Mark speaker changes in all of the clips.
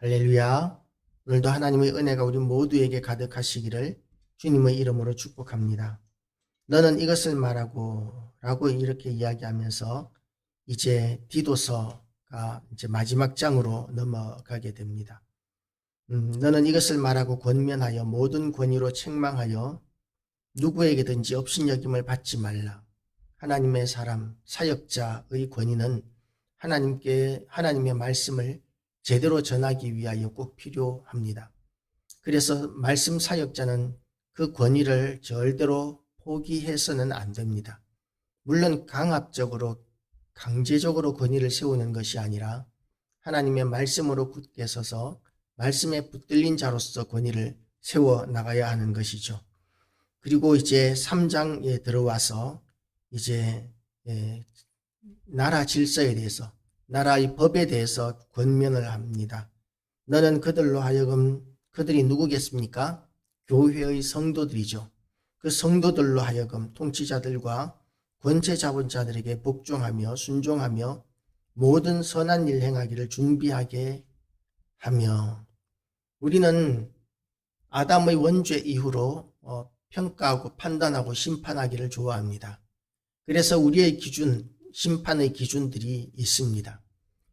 Speaker 1: 할렐루야. 오늘도 하나님의 은혜가 우리 모두에게 가득하시기를 주님의 이름으로 축복합니다. 너는 이것을 말하고 라고 이렇게 이야기하면서 이제 디도서가 이제 마지막 장으로 넘어가게 됩니다. 음, 너는 이것을 말하고 권면하여 모든 권위로 책망하여 누구에게든지 업신여김을 받지 말라. 하나님의 사람, 사역자의 권위는 하나님께, 하나님의 말씀을 제대로 전하기 위하여 꼭 필요합니다. 그래서 말씀 사역자는 그 권위를 절대로 포기해서는 안 됩니다. 물론 강압적으로, 강제적으로 권위를 세우는 것이 아니라 하나님의 말씀으로 굳게 서서 말씀에 붙들린 자로서 권위를 세워 나가야 하는 것이죠. 그리고 이제 3장에 들어와서 이제 예, 나라 질서에 대해서 나라의 법에 대해서 권면을 합니다. 너는 그들로 하여금 그들이 누구겠습니까? 교회의 성도들이죠. 그 성도들로 하여금 통치자들과 권세 잡은 자들에게 복종하며 순종하며 모든 선한 일 행하기를 준비하게 하며 우리는 아담의 원죄 이후로 어, 평가하고 판단하고 심판하기를 좋아합니다. 그래서 우리의 기준, 심판의 기준들이 있습니다.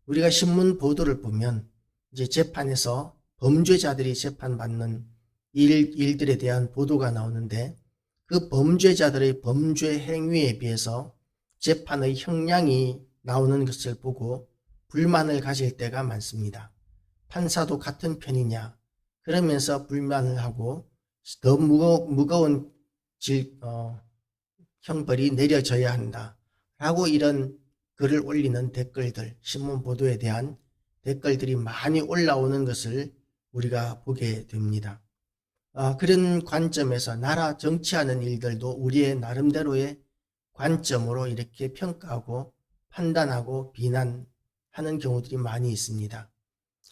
Speaker 1: 우리가 신문 보도를 보면 이제 재판에서 범죄자들이 재판받는 일, 일들에 대한 보도가 나오는데 그 범죄자들의 범죄 행위에 비해서 재판의 형량이 나오는 것을 보고 불만을 가질 때가 많습니다. 판사도 같은 편이냐? 그러면서 불만을 하고 더 무거, 무거운 질, 어, 형벌이 내려져야 한다. 라고 이런 글을 올리는 댓글들, 신문 보도에 대한 댓글들이 많이 올라오는 것을 우리가 보게 됩니다. 아, 그런 관점에서 나라 정치하는 일들도 우리의 나름대로의 관점으로 이렇게 평가하고 판단하고 비난하는 경우들이 많이 있습니다.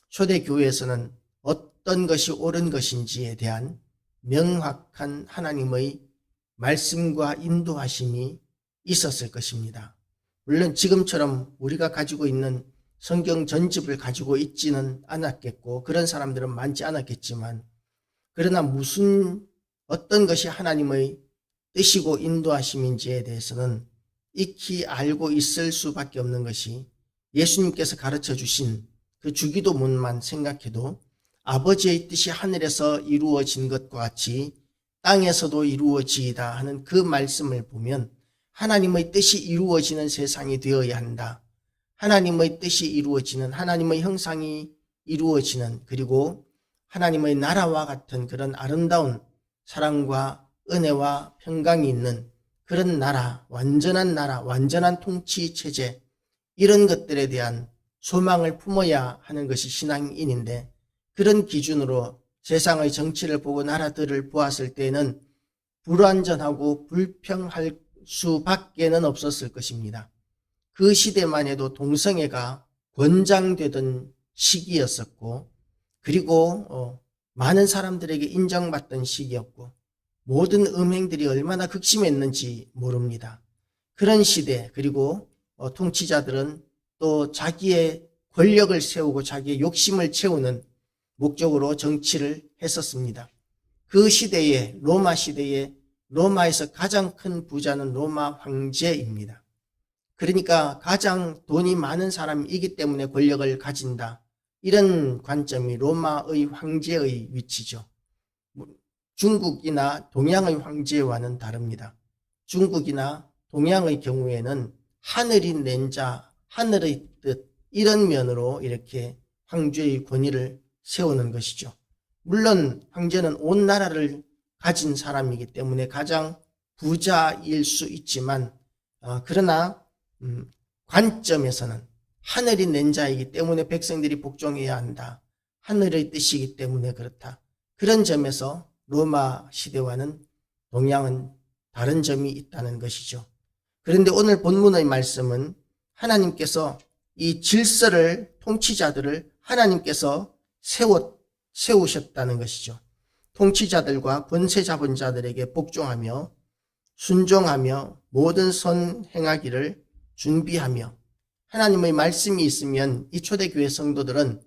Speaker 1: 초대교회에서는 어떤 것이 옳은 것인지에 대한 명확한 하나님의 말씀과 인도하심이 있었을 것입니다. 물론 지금처럼 우리가 가지고 있는 성경 전집을 가지고 있지는 않았겠고 그런 사람들은 많지 않았겠지만 그러나 무슨 어떤 것이 하나님의 뜻이고 인도하심인지에 대해서는 익히 알고 있을 수밖에 없는 것이 예수님께서 가르쳐 주신 그 주기도문만 생각해도 아버지의 뜻이 하늘에서 이루어진 것과 같이 땅에서도 이루어지이다 하는 그 말씀을 보면 하나님의 뜻이 이루어지는 세상이 되어야 한다. 하나님의 뜻이 이루어지는 하나님의 형상이 이루어지는 그리고 하나님의 나라와 같은 그런 아름다운 사랑과 은혜와 평강이 있는 그런 나라, 완전한 나라, 완전한 통치 체제 이런 것들에 대한 소망을 품어야 하는 것이 신앙인인데 그런 기준으로 세상의 정치를 보고 나라들을 보았을 때는 불완전하고 불평할 수밖에는 없었을 것입니다. 그 시대만 해도 동성애가 권장되던 시기였었고, 그리고 어, 많은 사람들에게 인정받던 시기였고, 모든 음행들이 얼마나 극심했는지 모릅니다. 그런 시대, 그리고 어, 통치자들은 또 자기의 권력을 세우고 자기의 욕심을 채우는 목적으로 정치를 했었습니다. 그 시대에, 로마 시대에 로마에서 가장 큰 부자는 로마 황제입니다. 그러니까 가장 돈이 많은 사람이기 때문에 권력을 가진다. 이런 관점이 로마의 황제의 위치죠. 중국이나 동양의 황제와는 다릅니다. 중국이나 동양의 경우에는 하늘이 낸 자, 하늘의 뜻, 이런 면으로 이렇게 황제의 권위를 세우는 것이죠. 물론 황제는 온 나라를 가진 사람이기 때문에 가장 부자일 수 있지만 어, 그러나 음, 관점에서는 하늘이 낸 자이기 때문에 백성들이 복종해야 한다. 하늘의 뜻이기 때문에 그렇다. 그런 점에서 로마 시대와는 동양은 다른 점이 있다는 것이죠. 그런데 오늘 본문의 말씀은 하나님께서 이 질서를 통치자들을 하나님께서 세워 세우셨다는 것이죠. 통치자들과 권세 잡은 자들에게 복종하며 순종하며 모든 선 행하기를 준비하며 하나님의 말씀이 있으면 이 초대교회 성도들은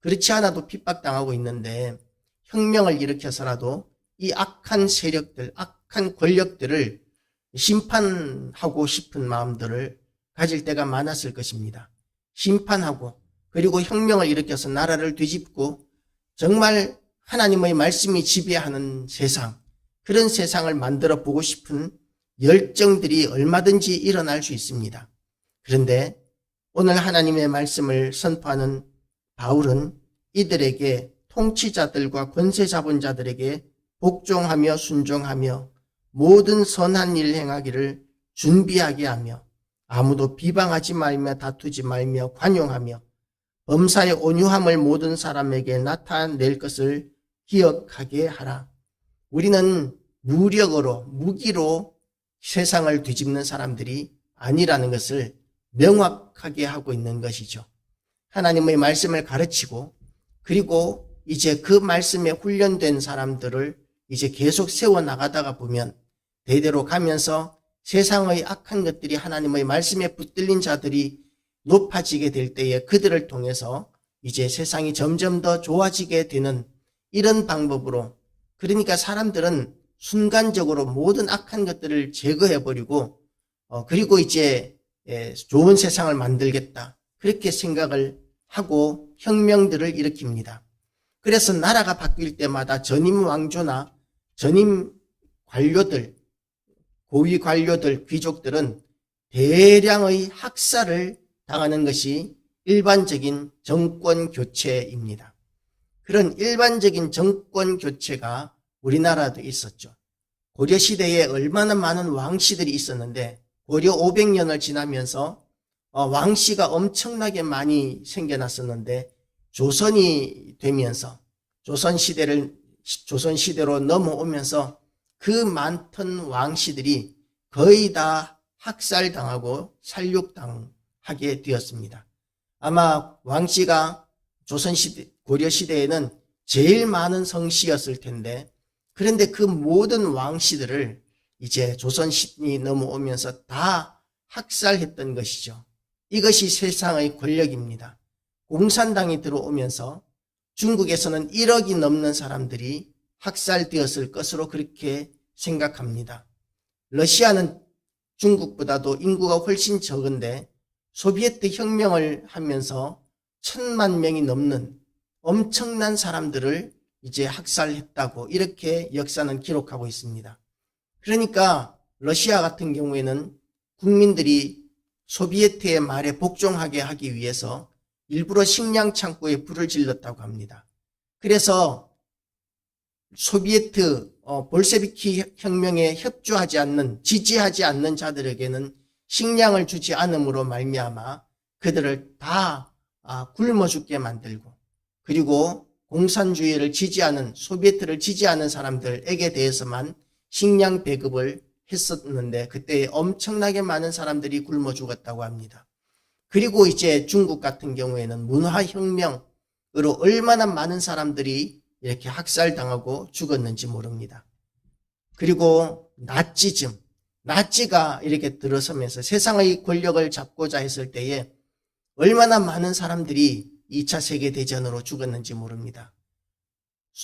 Speaker 1: 그렇지 않아도 핍박당하고 있는데 혁명을 일으켜서라도 이 악한 세력들, 악한 권력들을 심판하고 싶은 마음들을 가질 때가 많았을 것입니다. 심판하고 그리고 혁명을 일으켜서 나라를 뒤집고 정말 하나님의 말씀이 지배하는 세상, 그런 세상을 만들어 보고 싶은 열정들이 얼마든지 일어날 수 있습니다. 그런데 오늘 하나님의 말씀을 선포하는 바울은 이들에게 통치자들과 권세 잡은 자들에게 복종하며 순종하며 모든 선한 일 행하기를 준비하게 하며 아무도 비방하지 말며 다투지 말며 관용하며 범사의 온유함을 모든 사람에게 나타낼 것을 기억하게 하라. 우리는 무력으로, 무기로 세상을 뒤집는 사람들이 아니라는 것을 명확하게 하고 있는 것이죠. 하나님의 말씀을 가르치고 그리고 이제 그 말씀에 훈련된 사람들을 이제 계속 세워 나가다가 보면 대대로 가면서 세상의 악한 것들이 하나님의 말씀에 붙들린 자들이 높아지게 될 때에 그들을 통해서 이제 세상이 점점 더 좋아지게 되는 이런 방법으로 그러니까 사람들은 순간적으로 모든 악한 것들을 제거해 버리고 어, 그리고 이제 예, 좋은 세상을 만들겠다 그렇게 생각을 하고 혁명들을 일으킵니다. 그래서 나라가 바뀔 때마다 전임 왕조나 전임 관료들 고위 관료들 귀족들은 대량의 학살을 당하는 것이 일반적인 정권 교체입니다. 그런 일반적인 정권 교체가 우리나라도 있었죠. 고려 시대에 얼마나 많은 왕씨들이 있었는데 고려 500년을 지나면서 어, 왕씨가 엄청나게 많이 생겨났었는데 조선이 되면서 조선 시대를 조선 시대로 넘어오면서 그 많던 왕씨들이 거의 다 학살당하고 살육당하게 되었습니다. 아마 왕씨가 조선 시대 고려 시대에는 제일 많은 성씨였을 텐데 그런데 그 모든 왕씨들을 이제 조선신이 넘어오면서 다 학살했던 것이죠. 이것이 세상의 권력입니다. 공산당이 들어오면서 중국에서는 1억이 넘는 사람들이 학살되었을 것으로 그렇게 생각합니다. 러시아는 중국보다도 인구가 훨씬 적은데 소비에트 혁명을 하면서 천만 명이 넘는 엄청난 사람들을 이제 학살했다고 이렇게 역사는 기록하고 있습니다. 그러니까 러시아 같은 경우에는 국민들이 소비에트의 말에 복종하게 하기 위해서 일부러 식량 창고에 불을 질렀다고 합니다. 그래서 소비에트 어, 볼세비키 혁명에 협조하지 않는 지지하지 않는 자들에게는 식량을 주지 않음으로 말미암아 그들을 다 아, 굶어 죽게 만들고 그리고 공산주의를 지지하는 소비에트를 지지하는 사람들에게 대해서만 식량 배급을 했었는데 그때 엄청나게 많은 사람들이 굶어 죽었다고 합니다. 그리고 이제 중국 같은 경우에는 문화혁명으로 얼마나 많은 사람들이 이렇게 학살당하고 죽었는지 모릅니다. 그리고 나치즘, 나치가 이렇게 들어서면서 세상의 권력을 잡고자 했을 때에 얼마나 많은 사람들이 2차 세계대전으로 죽었는지 모릅니다.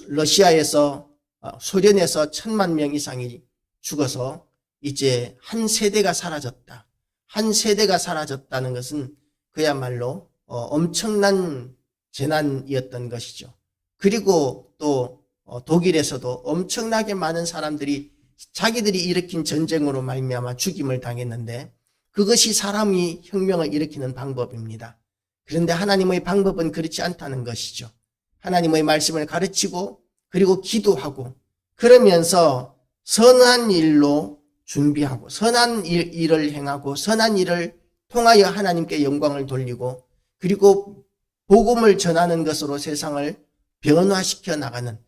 Speaker 1: 러시아에서, 어, 소련에서 천만 명 이상이 죽어서 이제 한 세대가 사라졌다. 한 세대가 사라졌다는 것은 그야말로 어, 엄청난 재난이었던 것이죠. 그리고 또 어, 독일에서도 엄청나게 많은 사람들이 자기들이 일으킨 전쟁으로 말미암아 죽임을 당했는데 그것이 사람이 혁명을 일으키는 방법입니다. 그런데 하나님의 방법은 그렇지 않다는 것이죠. 하나님의 말씀을 가르치고 그리고 기도하고 그러면서 선한 일로 준비하고 선한 일, 일을 행하고 선한 일을 통하여 하나님께 영광을 돌리고 그리고 복음을 전하는 것으로 세상을 변화시켜 나가는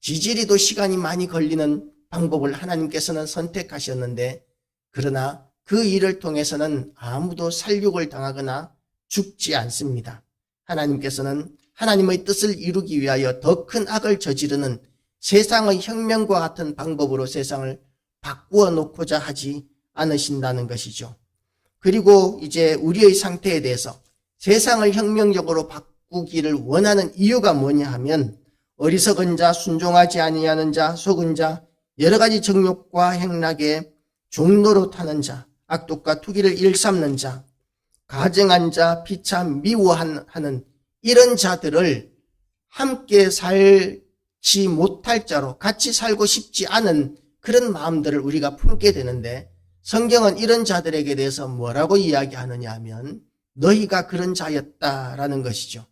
Speaker 1: 지지리도 시간이 많이 걸리는 방법을 하나님께서는 선택하셨는데 그러나 그 일을 통해서는 아무도 살육을 당하거나 죽지 않습니다. 하나님께서는 하나님의 뜻을 이루기 위하여 더 큰 악을 저지르는 세상의 혁명과 같은 방법으로 세상을 바꾸어 놓고자 하지 않으신다는 것이죠. 그리고 이제 우리의 상태에 대해서 세상을 혁명적으로 바꾸기를 원하는 이유가 뭐냐 하면 어리석은 자, 순종하지 아니하는 자, 속은 자, 여러 가지 정욕과 행락에 종로로 타는 자, 악독과 투기를 일삼는 자, 가증한 자, 피차 미워하는 이런 자들을 함께 살지 못할 자로 같이 살고 싶지 않은 그런 마음들을 우리가 품게 되는데 성경은 이런 자들에게 대해서 뭐라고 이야기하느냐 하면 너희가 그런 자였다라는 것이죠.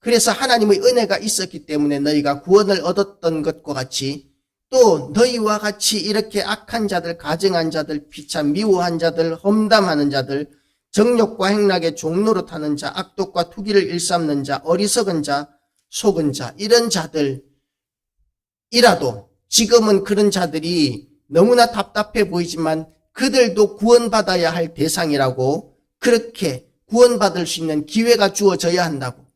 Speaker 1: 그래서 하나님의 은혜가 있었기 때문에 너희가 구원을 얻었던 것과 같이 또 너희와 같이 이렇게 악한 자들, 가증한 자들, 피참 미워한 자들, 험담하는 자들, 정욕과 행락의 종로로 타는 자, 악독과 투기를 일삼는 자, 어리석은 자, 속은 자, 이런 자들이라도 지금은 그런 자들이 너무나 답답해 보이지만 그들도 구원받아야 할 대상이라고 그렇게 구원받을 수 있는 기회가 주어져야 한다고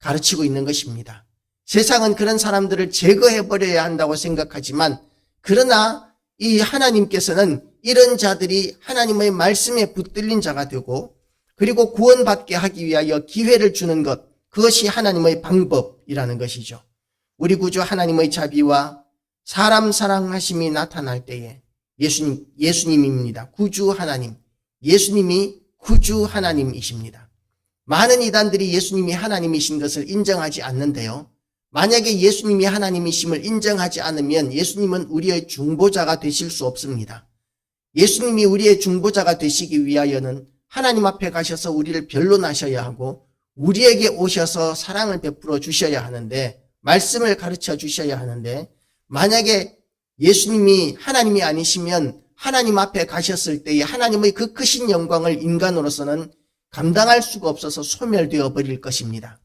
Speaker 1: 가르치고 있는 것입니다. 세상은 그런 사람들을 제거해버려야 한다고 생각하지만 그러나 이 하나님께서는 이런 자들이 하나님의 말씀에 붙들린 자가 되고 그리고 구원받게 하기 위하여 기회를 주는 것 그것이 하나님의 방법이라는 것이죠. 우리 구주 하나님의 자비와 사람 사랑하심이 나타날 때에 예수님, 예수님입니다. 구주 하나님. 예수님이 구주 하나님이십니다. 많은 이단들이 예수님이 하나님이신 것을 인정하지 않는데요. 만약에 예수님이 하나님이심을 인정하지 않으면 예수님은 우리의 중보자가 되실 수 없습니다. 예수님이 우리의 중보자가 되시기 위하여는 하나님 앞에 가셔서 우리를 변론하셔야 하고 우리에게 오셔서 사랑을 베풀어 주셔야 하는데 말씀을 가르쳐 주셔야 하는데 만약에 예수님이 하나님이 아니시면 하나님 앞에 가셨을 때에 하나님의 그 크신 영광을 인간으로서는 감당할 수가 없어서 소멸되어 버릴 것입니다.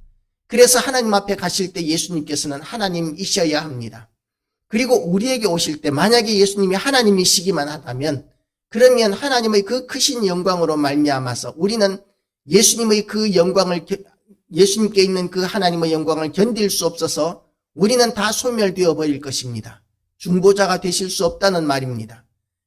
Speaker 1: 그래서 하나님 앞에 가실 때 예수님께서는 하나님이셔야 합니다. 그리고 우리에게 오실 때 만약에 예수님이 하나님이시기만 하다면 그러면 하나님의 그 크신 영광으로 말미암아서 우리는 예수님의 그 영광을 예수님께 있는 그 하나님의 영광을 견딜 수 없어서 우리는 다 소멸되어 버릴 것입니다. 중보자가 되실 수 없다는 말입니다.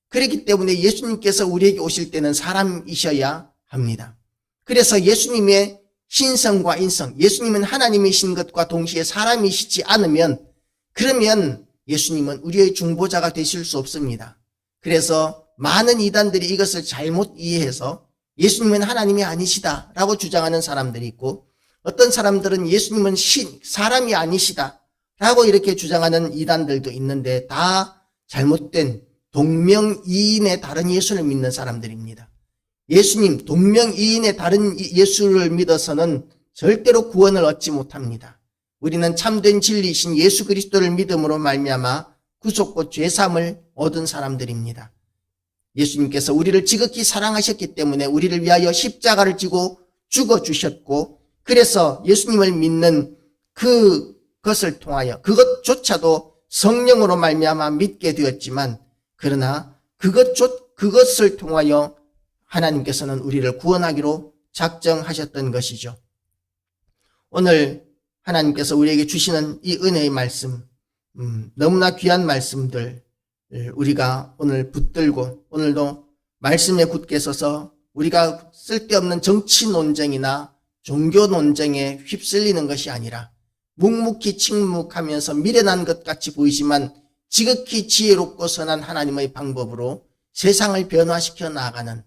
Speaker 1: 그렇기 때문에 예수님께서 우리에게 오실 때는 사람이셔야 합니다. 그래서 예수님의 신성과 인성, 예수님은 하나님이신 것과 동시에 사람이시지 않으면 그러면 예수님은 우리의 중보자가 되실 수 없습니다. 그래서 많은 이단들이 이것을 잘못 이해해서 예수님은 하나님이 아니시다라고 주장하는 사람들이 있고 어떤 사람들은 예수님은 신, 사람이 아니시다라고 이렇게 주장하는 이단들도 있는데 다 잘못된 동명이인의 다른 예수를 믿는 사람들입니다. 예수님, 동명이인의 다른 예수를 믿어서는 절대로 구원을 얻지 못합니다. 우리는 참된 진리이신 예수 그리스도를 믿음으로 말미암아 구속과 죄삼을 얻은 사람들입니다. 예수님께서 우리를 지극히 사랑하셨기 때문에 우리를 위하여 십자가를 지고 죽어 주셨고 그래서 예수님을 믿는 그것을 통하여 그것조차도 성령으로 말미암아 믿게 되었지만 그러나 그것 그것을 통하여 하나님께서는 우리를 구원하기로 작정하셨던 것이죠. 오늘 하나님께서 우리에게 주시는 이 은혜의 말씀, 음, 너무나 귀한 말씀들 우리가 오늘 붙들고 오늘도 말씀에 굳게 서서 우리가 쓸데없는 정치 논쟁이나 종교 논쟁에 휩쓸리는 것이 아니라 묵묵히 침묵하면서 미련한 것 같이 보이지만 지극히 지혜롭고 선한 하나님의 방법으로 세상을 변화시켜 나가는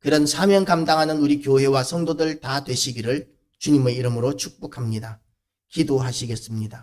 Speaker 1: 그런 사명 감당하는 우리 교회와 성도들 다 되시기를 주님의 이름으로 축복합니다. 기도하시겠습니다.